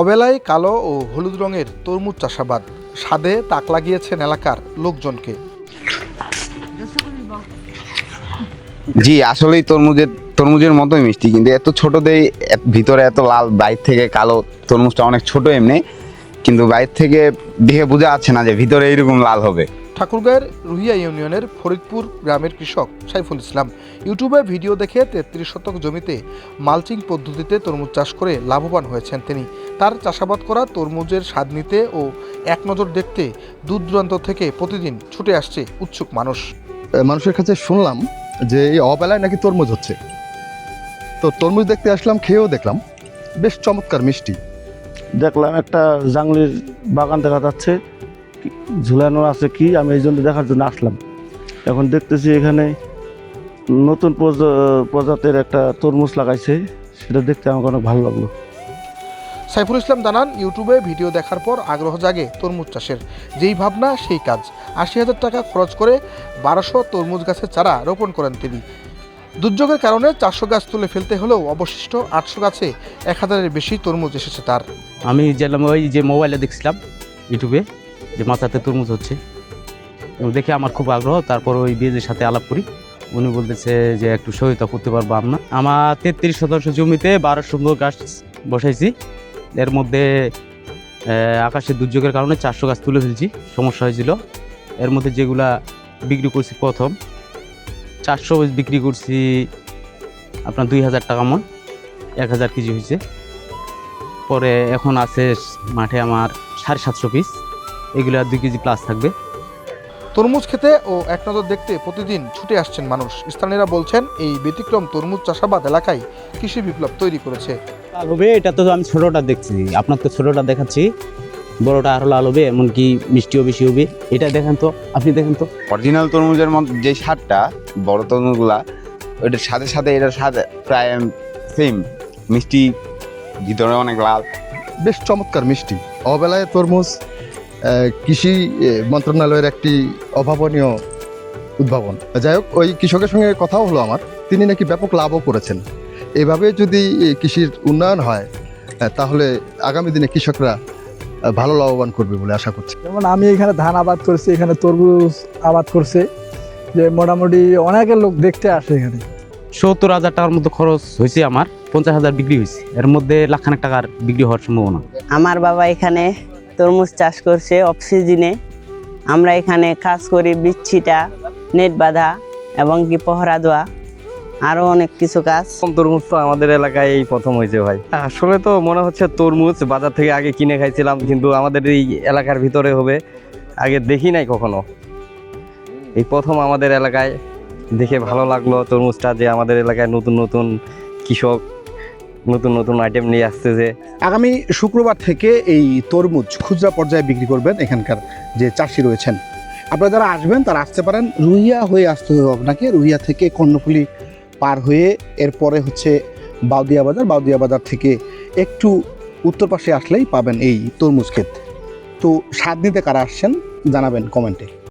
অবেলায় কালো ও হলুদ রঙের তরমুজ চাষাবাদ। স্বাদে তাক লাগিয়েছেন এলাকার লোকজনকে। জি, আসলেই তরমুজের তরমুজের মতোই মিষ্টি, কিন্তু এত ছোট দেই ভিতরে এত লাল, বাইর থেকে কালো তরমুজটা অনেক ছোট এমনি, কিন্তু বাইর থেকে দেখে বোঝা যাচ্ছে না যে ভিতরে এইরকম লাল হবে। ঠাকুরগাঁয়ের রুহিয়া ইউনিয়নের ফরিদপুর গ্রামের কৃষক সাইফুল ইসলাম। ইউটিউবে ভিডিও দেখে তেত্রিশ শতক জমিতে মালচিং পদ্ধতিতে তরমুজ চাষ করে লাভবান হয়েছেন তিনি। তার চাষাবাদ করা তরমুজের স্বাদ নিতে ও এক নজর দেখতে দূর দূরান্ত থেকে প্রতিদিন ছুটে আসছে উৎসুক মানুষ। মানুষের কাছে শুনলাম যে এই অবেলায় নাকি তরমুজ হচ্ছে। তো তরমুজ দেখতে আসলাম খেয়েও দেখলাম। বেশ চমৎকার মিষ্টি। দেখলাম একটা জাংলির বাগান দেখা যাচ্ছে। ঝুলানো আছে কি? আমি এই জন্য দেখার জন্য আসলাম। এখন দেখতেছি এখানে নতুন প্রজা- প্রজাতির একটা তরমুজ লাগাইছে। সেটা দেখতে আমাকে অনেক ভালো লাগল। সাইফুল ইসলাম জানান ইউটিউবে ভিডিও দেখার পর আগ্রহ জাগে তরমুজ চাষের। যেই ভাবনা সেই কাজ। আশি হাজার টাকা খরচ করে বারোশো তরমুজ গাছের চারা রোপণ করেন তিনি। দুর্যোগের কারণে চারশো গাছ তুলে ফেলতে হলেও অবশিষ্ট আটশো গাছে এক হাজারের বেশি তরমুজ এসেছে তার। আমি যেলাম ওই যে মোবাইলে দেখছিলাম ইউটিউবে। যে মাথাতে তরমুজ হচ্ছে। দেখে আমার খুব আগ্রহ, তারপর ওই বিয়েদের সাথে আলাপ করি। উনি বলতেছে যে একটু সহায়তা করতে পারব আমরা। আমার তেত্রিশ শতাংশ জমিতে বারো সুন্দর গাছ বসাইছি। এর মধ্যে আকাশের দুর্যোগের কারণে চারশো গাছ তুলে ফেলছি। সমস্যা হয়েছিল। এর মধ্যে যেগুলা বিক্রি করছি প্রথম, চারশো বিক্রি করছি আপনার দুই হাজার টাকা মন, এক হাজার কেজি হয়েছে। পরে এখন আছে মাঠে আমার সাড়ে সাতশো পিস এগুলো আর দুই কেজি প্লাস থাকবে। তরমুজ খেতে ও এক নজর দেখতে প্রতিদিন ছুটে আসছেন মানুষ। স্থানীয়রা বলছেন এই ব্যতিক্রম তরমুজ চাষাবাদ এলাকায় কৃষি বিপ্লব তৈরি করেছে। লাল হবে এটা তো আমি ছোটোটা দেখছি। আপনার তো ছোটোটা দেখাচ্ছি। বড়টা আরও লাল হবে এমনকি মিষ্টিও বেশি হবে। এটা দেখেন তো আপনি দেখেন তো। অরিজিনাল তরমুজের মতো যে স্বাদটা বড় তরমুজগুলা ওইটার সাথে সাথে এটার স্বাদ প্রায় সেম মিষ্টি ভিতরে অনেক লাল। বেশ চমৎকার মিষ্টি। অবেলায় তরমুজ কৃষি মন্ত্রণালয়ের একটি অভাবনীয় উদ্ভাবন। যাই হোক ওই কৃষকের সঙ্গে কথাও হলো আমার। তিনি নাকি ব্যাপক লাভও করেছেন। এভাবে যদি কৃষির উন্নয়ন হয় তাহলে আগামী দিনে কৃষকরা ভালো লাভবান করবে বলে আশা করছি। যেমন আমি এখানে ধান আবাদ করছি এখানে তরমুজ আবাদ করছে যে মোটামুটি অনেকের লোক দেখতে আসে এখানে। সত্তর হাজার টাকার মতো খরচ হয়েছে আমার পঞ্চাশ হাজার বিক্রি হয়েছে। এর মধ্যে লাখখানেক টাকার বিক্রি হওয়ার সম্ভাবনা। আমার বাবা এখানে তরমুজ চাষ করছে অফ সিজনে আমরা এখানে কাজ করি বিচ্ছিটা, নেট বাঁধা এবং কি পহরা দেওয়া আরও অনেক কিছু কাজ। তরমুজ তো আমাদের এলাকায় এই প্রথম হয়েছে ভাই। আসলে তো মনে হচ্ছে তরমুজ বাজার থেকে আগে কিনে খাইছিলাম, কিন্তু আমাদের এই এলাকার ভিতরে হবে। আগে দেখি নাই কখনো। এই প্রথম আমাদের এলাকায় দেখে ভালো লাগল তরমুজটা যে আমাদের এলাকায় নতুন নতুন কৃষক নতুন নতুন আইটেম নিয়ে আসতেছে আগামী শুক্রবার থেকে এই তরমুজ খুচরা পর্যায়ে বিক্রি করবেন এখানকার যে চাষি রয়েছেন। আপনারা যারা আসবেন, তারা আসতে পারেন। রুহিয়া হয়ে আসতে হবে আপনাকে। রুহিয়া থেকে কর্ণফুলি পার হয়ে এরপরে হচ্ছে বাউদিয়া বাজার। বাউদিয়া বাজার থেকে একটু উত্তর পাশে আসলেই পাবেন এই তরমুজ ক্ষেত। তো স্বাদ নিতে কারা আসছেন, জানাবেন কমেন্টে।